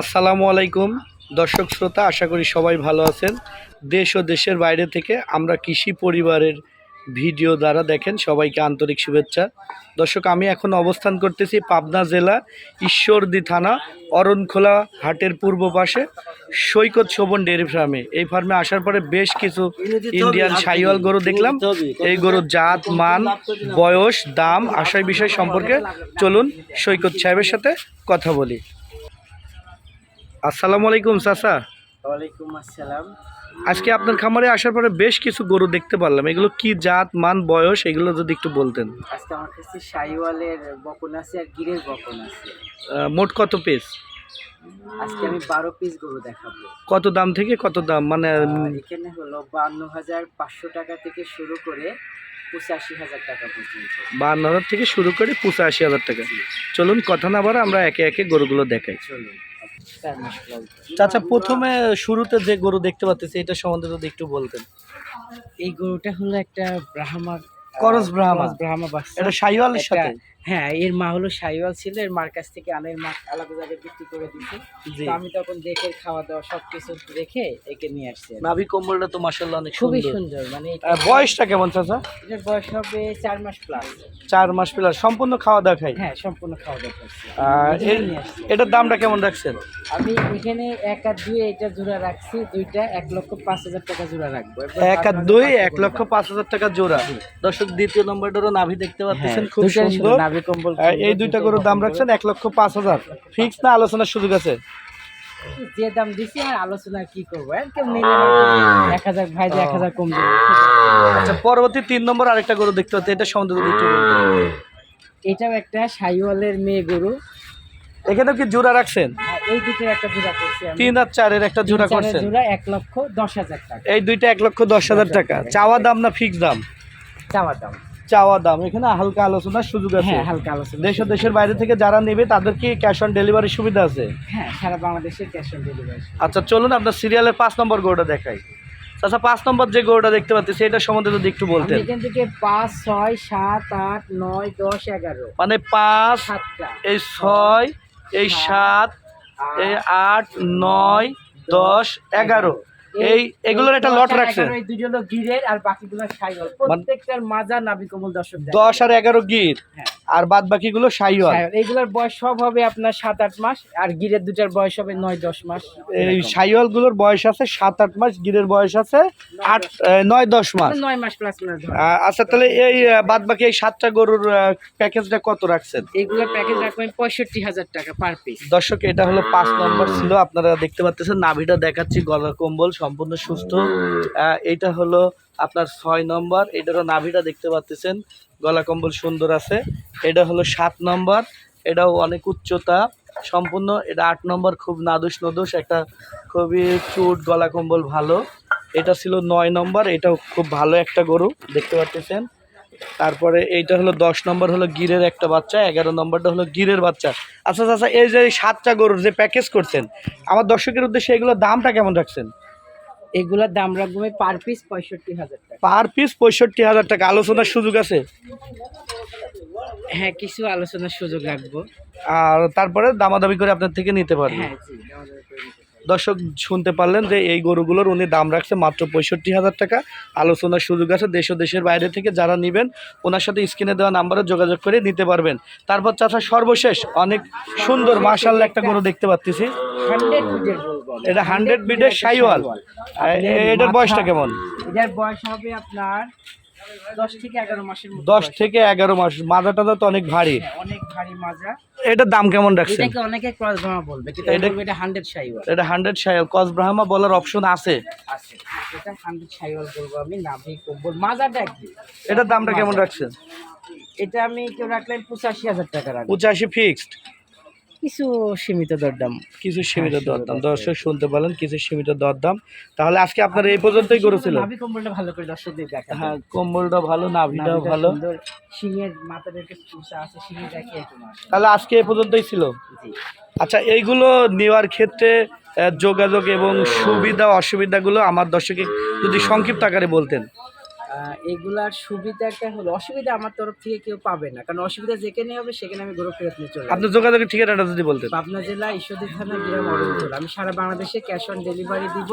আসসালামু আলাইকুম। দর্শক শ্রোতা, আশা করি সবাই ভালো আছেন। দেশ ও দেশের বাইরে থেকে আমরা কৃষি পরিবারের ভিডিও দ্বারা দেখেন সবাইকে আন্তরিক শুভেচ্ছা। দর্শক, আমি এখন অবস্থান করতেছি পাবনা জেলা ঈশ্বরদী থানা, অরণখোলা হাটের পূর্ব পাশে সৈকত শোভন ডেয়ারি ফার্মে। এই ফার্মে আসার পরে বেশ কিছু ইন্ডিয়ান সাইওয়াল গরু দেখলাম। এই গরুর জাত, মান, বয়স, দাম আশায় বিষয় সম্পর্কে চলুন সৈকত সাহেবের সাথে কথা বলি। আসসালামু আলাইকুম চাচা। ওয়ালাইকুম আসসালাম। আজকে আপনার খামারে আসার পরে বেশ কিছু গরু দেখতে পারলাম। এগুলো কি জাত মান বয়স এগুলো যদি একটু বলতেন। আজকে আমার কাছে শাইওয়ালের বকন আছে আর গিরের বকন আছে। মোট কত পিস আজকে আমি বারো পিস গরু দেখাবো। কত দাম থেকে কত দাম? মানে এখানে হলো বান্ন হাজার পাঁচশো টাকা থেকে শুরু করে পঁচাশি হাজার টাকা পর্যন্ত। বান্ন হাজার থেকে শুরু করে পঁচাশি হাজার টাকা। চলুন কথা না বাড়া আমরা একে একে গরুগুলো দেখাই। চলুন। চাচা, প্রথমে শুরুতে যে গরু দেখতে পাচ্ছি এটা সম্বন্ধে যদি একটু বলতেন। এই গরুটা হলো একটা ব্রাহ্মা করস ব্রাহ্মা। ব্রাহ্মা বাচ্চা এটা সাথে? হ্যাঁ এর মা হলো ছিল এর মার কাছ থেকে আনের মা আলাদা জায়গায় বিক্রি করে আমি তখন দেখে খাওয়া দাওয়া সব কিছু একে নিয়ে আসছি নাভি কম্বলটা তো মাসাল্লাহ অনেক খুবই সুন্দর। মানে বয়সটা কেমন চাচা? এটার বয়স হবে চার মাস প্লাস চার মাস প্লাস সম্পূর্ণ খাওয়া দাওয়া খাই? হ্যাঁ সম্পূর্ণ খাওয়া দাওয়া। এটার দামটা কেমন রাখছেন? আমি এখানে এক আর দুই এটা জোড়া রাখছি দুইটা এক লক্ষ পাঁচ হাজার টাকা জোড়া রাখব। এক আর আপনারা দুই এক লক্ষ পাঁচ হাজার টাকা জোড়া। দর্শক দ্বিতীয় নম্বরটারও নাভি দেখতে হ্যাঁ, পাচ্ছেন খুব সুন্দর। নাভি কম্বল এই দুইটা গরুর দাম রাখছেন এক লক্ষ পাঁচ হাজার। ফিক্স না আলোচনার সুযোগ আছে? যে দাম দিছি আর আলোচনা কি করব? একদম নিলে এক হাজার ভাই এক হাজার কম আচ্ছা পরবর্তী তিন নম্বর আরেকটা গরু দেখতে পাচ্ছি। এটা বলতেন। এটাও একটা সাইওয়ালের মেয়ে গরু। এখানেও কি জোড়া রাখছেন? এই দুটোর একটা জোড়া করছি আমি। তিন আর চারের একটা জোড়া করছেন। জোড়া এক লক্ষ দশ হাজার টাকা। এই দুইটা এক লক্ষ দশ হাজার টাকা। চাওয়া দাম না ফিক্স দাম? চাওয়া দাম। চাওয়া দাম। এখানে হালকা আলোচনার সুযোগ আছে। হ্যাঁ হালকা আলোচনা দেশ দেশের বাইরে থেকে যারা নেবে তাদের কি ক্যাশ অন ডেলিভারি সুবিধা আছে? হ্যাঁ সারা বাংলাদেশের ক্যাশ অন ডেলিভারি আচ্ছা চলুন আপনার সিরিয়ালের পাঁচ নম্বর গরুটা দেখাই। আচ্ছা পাঁচ নম্বর যে গরুটা দেখতে পাচ্ছি সেটা সম্বন্ধে যদি একটু আমি বলতেন এখান থেকে পাঁচ ছয় সাত আট নয় দশ এগারো। মানে পাঁচ এই ছয় এই সাত এই আট নয় দশ এগারো। এই এগুলোর একটা লট রাখছে এই দুটো হলো গিরের আর বাকিগুলো সাইগল প্রত্যেকটার মাজা নাবি কমল দর্শক দেখে। দশ আর এগারো গির হ্যাঁ। আর বাদ বাকিগুলো সাইওয়াল সাইওয়াল। এইগুলোর বয়স সব হবে আপনার সাত আট মাস আর গিরের দুটার বয়স হবে নয় দশ মাস। এই। সাইওয়ালগুলোর বয়স আছে সাত আট মাস গিরের বয়স আছে আট নয় দশ মাস। নয় মাস প্লাস আচ্ছা তাহলে এই বাদ বাকি এই সাতটা গরুর প্যাকেজটা কত রাখছেন? এইগুলোর প্যাকেজ রাখবেন পঁয়ষট্টি হাজার টাকা পার পিস দর্শক এটা হলো পাঁচ নম্বর ছিল আপনারা দেখতে পাচ্ছেন নাভিটা দেখাচ্ছি গলা কম্বল সম্পূর্ণ সুস্থ। আহ, এটা হলো আপনার ছয় নম্বর, এটারও নাভিটা দেখতে পাচ্ছেন গলা কম্বল সুন্দর আছে। এটা হলো সাত নম্বর, এটাও অনেক উচ্চতা, সম্পূর্ণ, এটা আট নম্বর, খুব নাদুস নদুস, একটা খুবই চুট গলা কম্বল ভালো। এটা ছিল নয় নম্বর, এটাও খুব ভালো একটা গরু, দেখতে পাচ্ছেন তারপরে এইটা হলো দশ নম্বর, হলো গিরের একটা বাচ্চা, এগারো নম্বরটা হলো গিরের বাচ্চা। আচ্ছা আচ্ছা এই যে সাতটা গরুর যে প্যাকেজ করছেন, আমার দর্শকের উদ্দেশ্যে এগুলোর দামটা কেমন রাখছেন? এগুলোর দাম রাখব পার পিস পঁয়ষট্টি হাজার টাকা। পার পিস পঁয়ষট্টি হাজার টাকা আলোচনার সুযোগ আছে? হ্যাঁ কিছু আলোচনার সুযোগ রাখব। আর তারপরে দামাদামি করে আপনার থেকে নিতে পারবেন হ্যাঁ জি। আমাদের করে নিতে দর্শক শুনতে পারলেন যে এই গরুগুলোর উনি দাম রাখছে মাত্র পঁয়ষট্টি হাজার টাকা। আলোচনার সুযোগ আছে দেশ ও দেশের বাইরে থেকে যারা নেবেন ওনার সাথে স্ক্রিনে দেওয়া নাম্বারে যোগাযোগ করে নিতে পারবেন। তারপর চাচা সর্বশেষ অনেক সুন্দর মার্শাল্লাহ একটা গরু দেখতে পাচ্ছি। 100 বিটের বলব আমি। এটা 100 বিটের একটা সাইওয়াল। এটার বয়সটা কেমন? এটার বয়স হবে আপনার দশ থেকে এগারো মাস। মাজা টাজা তো অনেক ভারী। হ্যাঁ, অনেক ভারী মাজা। এটার দাম কেমন রাখছেন? এটাকে অনেকে ক্রস ব্রাহ্মা বলবে কিন্তু এটা- হান্ড্রেড সাইওয়াল। এটা হান্ড্রেড কস ব্রাহ্মা বলার অপশন আছে। আছে। এটা হান্ড্রেড সাইওয়াল বলব আমি নাভি কম্বল। মাজাটা একই এটার দামটা কেমন রাখছেন? এটা আমি কেউ রাখলাম পঁচাশি হাজার টাকা পঁচাশি ফিক্সড কিছু সীমিত দরদাম। কিছু সীমিত হ্যাঁ, দরদাম। দর্শক শুনতে পারলেন কিছু সীমিত দরদাম। তাহলে আজকে আপনার এই পর্যন্তই করেছিল। নাভি কম্বলটা ভালো করে দর্শকদের দেখা হ্যাঁ কম্বলটা ভালো নাভিটাও ভালো। সিংহের মাথার একটা আছে সিংহে দেখে তাহলে আজকে এই পর্যন্তই ছিল। আচ্ছা এইগুলো নেওয়ার ক্ষেত্রে যোগাযোগ এবং সুবিধা অসুবিধাগুলো আমার দর্শকে যদি সংক্ষিপ্ত আকারে বলতেন। এগুলার সুবিধাটা হলো অসুবিধা আমার তরফ থেকে কেউ পাবে না। কারণ অসুবিধা যেখানে হবে সেখানে আমি গরু ফেরত নিয়ে চলে আপনার যোগাযোগের ঠিকানাটা যদি বলতেন। পাবনা জেলা ঈশ্বরদী থানা গ্রাম অরুণঝোল আমি সারা বাংলাদেশে ক্যাশ অন ডেলিভারি দিব।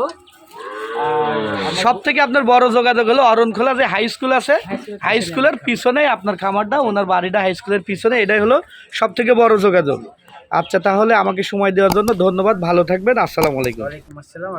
সব থেকে আপনার বড় যোগাযোগ হলো অরণখোলা যে হাই স্কুল আছে। হাই স্কুলের পিছনে আপনার খামারটা ওনার বাড়িটা হাই স্কুলের পিছনে এটাই হলো সব থেকে বড় যোগাযোগ। আচ্ছা তাহলে আমাকে সময় দেওয়ার জন্য ধন্যবাদ। ভালো থাকবেন। আসসালামু আলাইকুম। আসসালাম